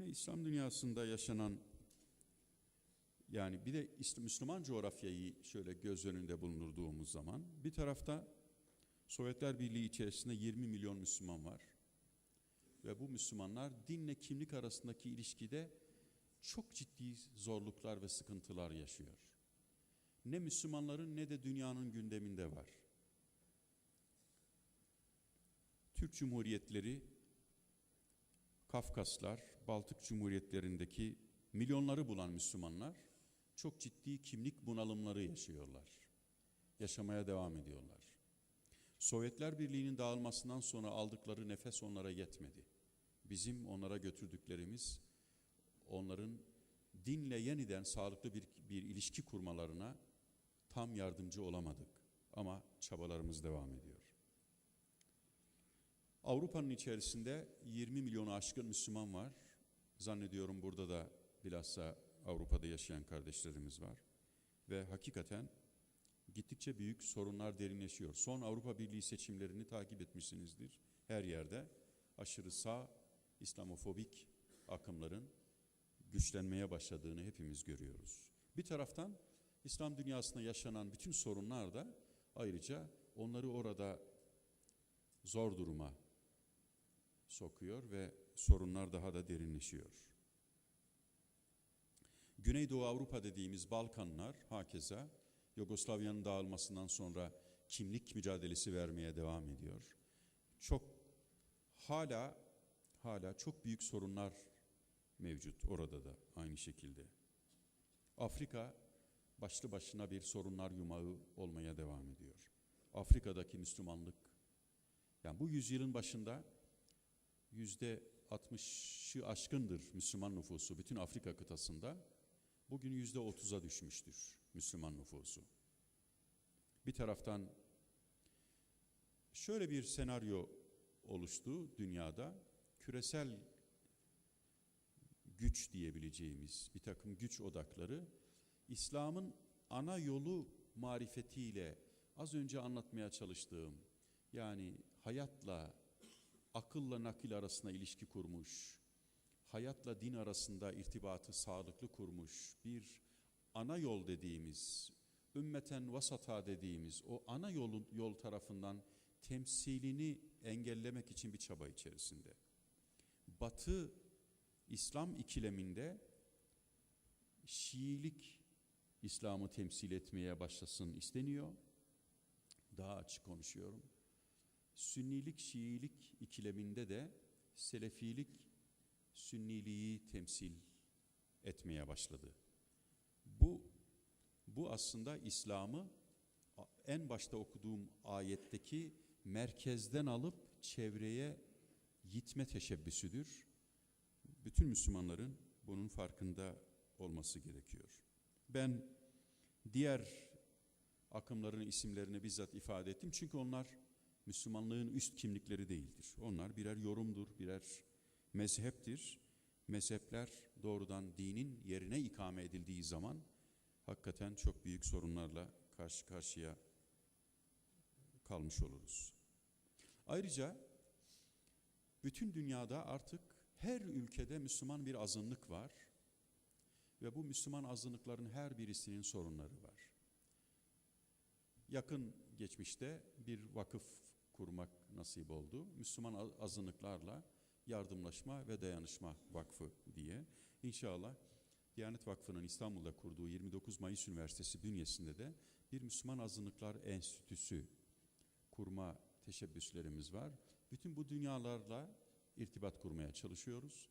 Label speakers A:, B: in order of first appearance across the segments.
A: Yine İslam dünyasında yaşanan yani bir de Müslüman coğrafyayı şöyle göz önünde bulundurduğumuz zaman bir tarafta Sovyetler Birliği içerisinde 20 milyon Müslüman var. Ve bu Müslümanlar dinle kimlik arasındaki ilişkide çok ciddi zorluklar ve sıkıntılar yaşıyor. Ne Müslümanların ne de dünyanın gündeminde var. Türk Cumhuriyetleri, Kafkaslar, Baltık Cumhuriyetlerindeki milyonları bulan Müslümanlar çok ciddi kimlik bunalımları yaşıyorlar. Yaşamaya devam ediyorlar. Sovyetler Birliği'nin dağılmasından sonra aldıkları nefes onlara yetmedi. Bizim onlara götürdüklerimiz onların dinle yeniden sağlıklı bir, bir ilişki kurmalarına tam yardımcı olamadık. Ama çabalarımız devam ediyor. Avrupa'nın içerisinde 20 milyonu aşkın Müslüman var. Zannediyorum burada da bilhassa Avrupa'da yaşayan kardeşlerimiz var. Ve hakikaten gittikçe büyük sorunlar derinleşiyor. Son Avrupa Birliği seçimlerini takip etmişsinizdir. Her yerde aşırı sağ İslamofobik akımların güçlenmeye başladığını hepimiz görüyoruz. Bir taraftan İslam dünyasında yaşanan bütün sorunlar da ayrıca onları orada zor duruma sokuyor ve sorunlar daha da derinleşiyor. Güneydoğu Avrupa dediğimiz Balkanlar hakeza Yugoslavya'nın dağılmasından sonra kimlik mücadelesi vermeye devam ediyor. Çok hala hala çok büyük sorunlar mevcut orada da aynı şekilde. Afrika başlı başına bir sorunlar yumağı olmaya devam ediyor. Afrika'daki Müslümanlık yani bu yüzyılın başında yüzde 60'ı aşkındır Müslüman nüfusu bütün Afrika kıtasında. Bugün yüzde 30'a düşmüştür Müslüman nüfusu. Bir taraftan şöyle bir senaryo oluştu dünyada. Küresel güç diyebileceğimiz bir takım güç odakları İslam'ın ana yolu marifetiyle az önce anlatmaya çalıştığım yani hayatla akılla nakil arasında ilişki kurmuş, hayatla din arasında irtibatı sağlıklı kurmuş bir ana yol dediğimiz, ümmeten vasata dediğimiz o ana yolun yol tarafından temsilini engellemek için bir çaba içerisinde. Batı İslam ikileminde Şiilik İslam'ı temsil etmeye başlasın isteniyor. Daha açık konuşuyorum. Sünnilik Şiilik ikileminde de Selefilik Sünniliği temsil etmeye başladı. Bu bu aslında İslam'ı en başta okuduğum ayetteki merkezden alıp çevreye gitme teşebbüsüdür. Bütün Müslümanların bunun farkında olması gerekiyor. Ben diğer akımların isimlerini bizzat ifade ettim çünkü onlar Müslümanlığın üst kimlikleri değildir. Onlar birer yorumdur, birer mezheptir. Mezhepler doğrudan dinin yerine ikame edildiği zaman hakikaten çok büyük sorunlarla karşı karşıya kalmış oluruz. Ayrıca bütün dünyada artık her ülkede Müslüman bir azınlık var ve bu Müslüman azınlıkların her birisinin sorunları var. Yakın geçmişte bir vakıf kurmak nasip oldu. Müslüman azınlıklarla yardımlaşma ve dayanışma vakfı diye. İnşallah Diyanet Vakfı'nın İstanbul'da kurduğu 29 Mayıs Üniversitesi bünyesinde de bir Müslüman Azınlıklar Enstitüsü kurma teşebbüslerimiz var. Bütün bu dünyalarla irtibat kurmaya çalışıyoruz.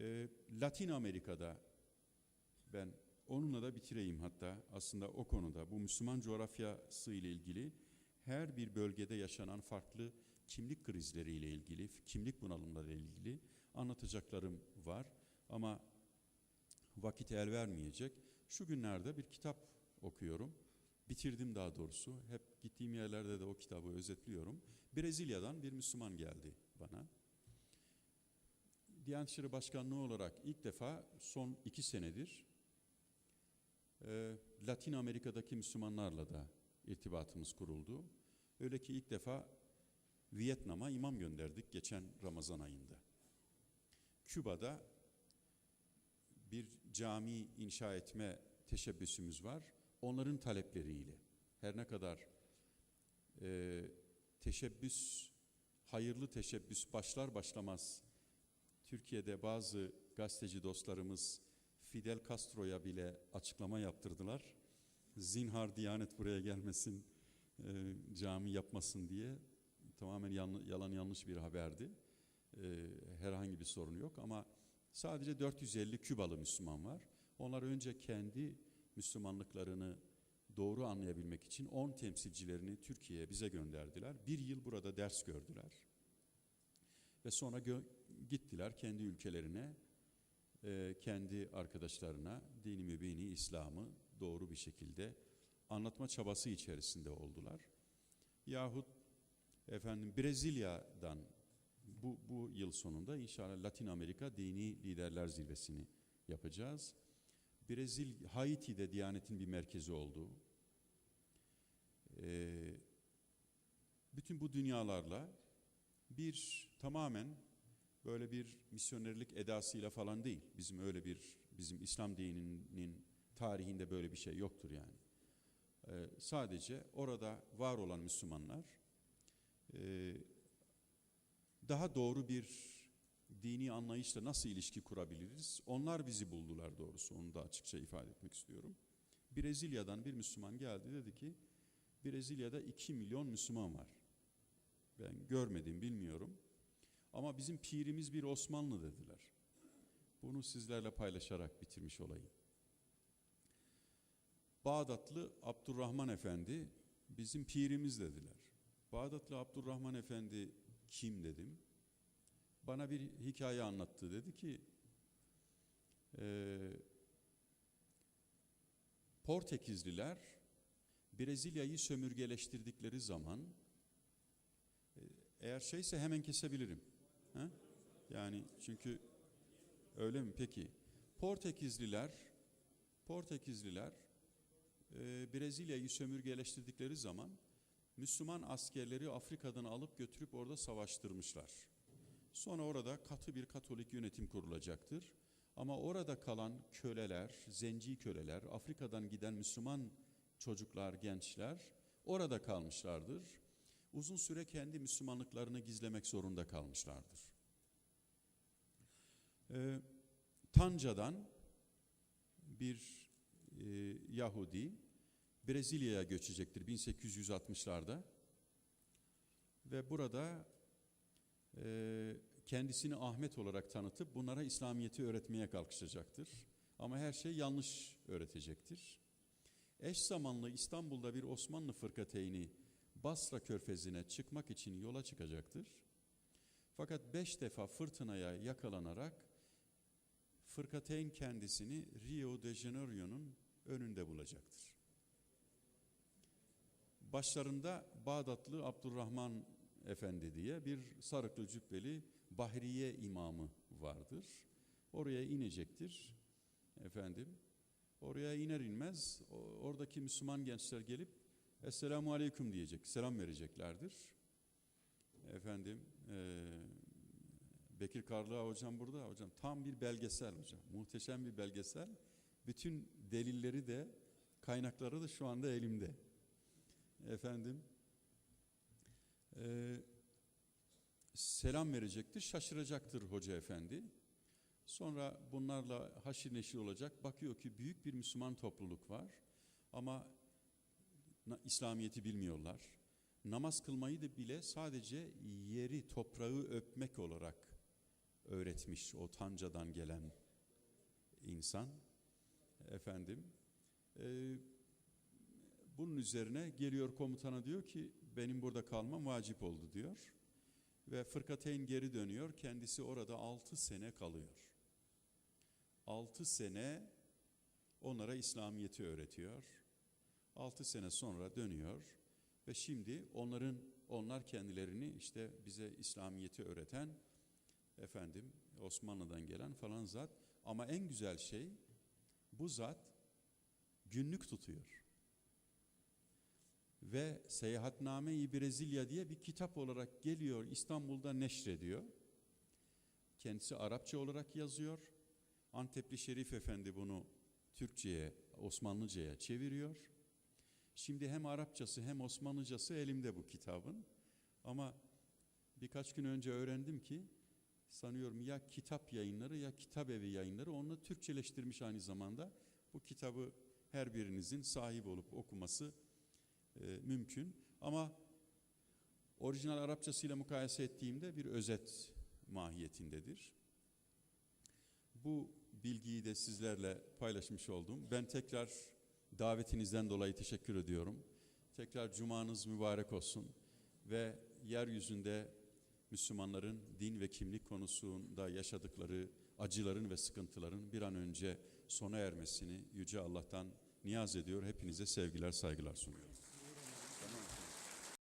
A: Ee, Latin Amerika'da ben onunla da bitireyim hatta aslında o konuda bu Müslüman coğrafyası ile ilgili her bir bölgede yaşanan farklı kimlik krizleriyle ilgili, kimlik bunalımları ile ilgili anlatacaklarım var. Ama vakit el vermeyecek. Şu günlerde bir kitap okuyorum. Bitirdim daha doğrusu. Hep gittiğim yerlerde de o kitabı özetliyorum. Brezilya'dan bir Müslüman geldi bana. Diyanet İşleri Başkanlığı olarak ilk defa son iki senedir Latin Amerika'daki Müslümanlarla da irtibatımız kuruldu. Öyle ki ilk defa Vietnam'a imam gönderdik geçen Ramazan ayında. Küba'da bir cami inşa etme teşebbüsümüz var. Onların talepleriyle. Her ne kadar e, teşebbüs, hayırlı teşebbüs başlar başlamaz Türkiye'de bazı gazeteci dostlarımız Fidel Castro'ya bile açıklama yaptırdılar. Zinhar Diyanet buraya gelmesin, e, cami yapmasın diye tamamen yan- yalan yanlış bir haberdi. E, herhangi bir sorun yok ama sadece 450 Kübalı Müslüman var. Onlar önce kendi Müslümanlıklarını doğru anlayabilmek için 10 temsilcilerini Türkiye'ye bize gönderdiler. Bir yıl burada ders gördüler. Ve sonra gö- gittiler kendi ülkelerine, kendi arkadaşlarına dini mübini İslam'ı doğru bir şekilde anlatma çabası içerisinde oldular. Yahut efendim Brezilya'dan bu, bu yıl sonunda inşallah Latin Amerika Dini Liderler Zirvesi'ni yapacağız. Brezil, Haiti'de Diyanet'in bir merkezi olduğu, e, bütün bu dünyalarla bir tamamen böyle bir misyonerlik edasıyla falan değil. Bizim öyle bir, bizim İslam dininin tarihinde böyle bir şey yoktur yani. Ee, sadece orada var olan Müslümanlar e, daha doğru bir dini anlayışla nasıl ilişki kurabiliriz? Onlar bizi buldular doğrusu. Onu da açıkça ifade etmek istiyorum. Brezilya'dan bir Müslüman geldi dedi ki Brezilya'da 2 milyon Müslüman var. Ben görmedim, bilmiyorum. Ama bizim pirimiz bir Osmanlı dediler. Bunu sizlerle paylaşarak bitirmiş olayım. Bağdatlı Abdurrahman Efendi bizim pirimiz dediler. Bağdatlı Abdurrahman Efendi kim dedim. Bana bir hikaye anlattı. Dedi ki eee Portekizliler Brezilya'yı sömürgeleştirdikleri zaman e, eğer şeyse hemen kesebilirim. Ha? Yani çünkü öyle mi? Peki. Portekizliler Portekizliler e, Brezilya'yı sömürgeleştirdikleri zaman Müslüman askerleri Afrika'dan alıp götürüp orada savaştırmışlar. Sonra orada katı bir Katolik yönetim kurulacaktır. Ama orada kalan köleler, zenci köleler, Afrika'dan giden Müslüman çocuklar, gençler orada kalmışlardır. Uzun süre kendi Müslümanlıklarını gizlemek zorunda kalmışlardır. Ee, Tanca'dan bir e, Yahudi Brezilya'ya göçecektir 1860'larda ve burada e, kendisini Ahmet olarak tanıtıp bunlara İslamiyet'i öğretmeye kalkışacaktır. Ama her şey yanlış öğretecektir. Eş zamanlı İstanbul'da bir Osmanlı fırkateyni Basra körfezine çıkmak için yola çıkacaktır. Fakat beş defa fırtınaya yakalanarak fırkateyn kendisini Rio de Janeiro'nun önünde bulacaktır. Başlarında Bağdatlı Abdurrahman Efendi diye bir sarıklı cübbeli Bahriye imamı vardır. Oraya inecektir efendim. Oraya iner inmez oradaki Müslüman gençler gelip Esselamu Aleyküm diyecek, selam vereceklerdir. Efendim eee, Bekir Karlığa hocam burada. Hocam tam bir belgesel hocam. Muhteşem bir belgesel. Bütün delilleri de kaynakları da şu anda elimde. Efendim eee, selam verecektir, şaşıracaktır hoca efendi. Sonra bunlarla haşir neşir olacak. Bakıyor ki büyük bir Müslüman topluluk var ama İslamiyet'i bilmiyorlar. Namaz kılmayı da bile sadece yeri, toprağı öpmek olarak öğretmiş o Tanca'dan gelen insan. Efendim, e, bunun üzerine geliyor komutana diyor ki benim burada kalmam vacip oldu diyor. Ve fırkateyn geri dönüyor. Kendisi orada altı sene kalıyor. Altı sene onlara İslamiyet'i öğretiyor. Altı sene sonra dönüyor ve şimdi onların onlar kendilerini işte bize İslamiyet'i öğreten efendim Osmanlı'dan gelen falan zat ama en güzel şey bu zat günlük tutuyor. Ve Seyahatname-i Brezilya diye bir kitap olarak geliyor İstanbul'da neşrediyor. Kendisi Arapça olarak yazıyor. Antepli Şerif Efendi bunu Türkçe'ye, Osmanlıca'ya çeviriyor. Şimdi hem Arapçası hem Osmanlıcası elimde bu kitabın. Ama birkaç gün önce öğrendim ki sanıyorum ya kitap yayınları ya kitap evi yayınları onu Türkçeleştirmiş aynı zamanda. Bu kitabı her birinizin sahip olup okuması e, mümkün. Ama orijinal Arapçasıyla mukayese ettiğimde bir özet mahiyetindedir. Bu bilgiyi de sizlerle paylaşmış oldum. Ben tekrar davetinizden dolayı teşekkür ediyorum. Tekrar cumanız mübarek olsun ve yeryüzünde Müslümanların din ve kimlik konusunda yaşadıkları acıların ve sıkıntıların bir an önce sona ermesini Yüce Allah'tan niyaz ediyor. Hepinize sevgiler, saygılar sunuyorum.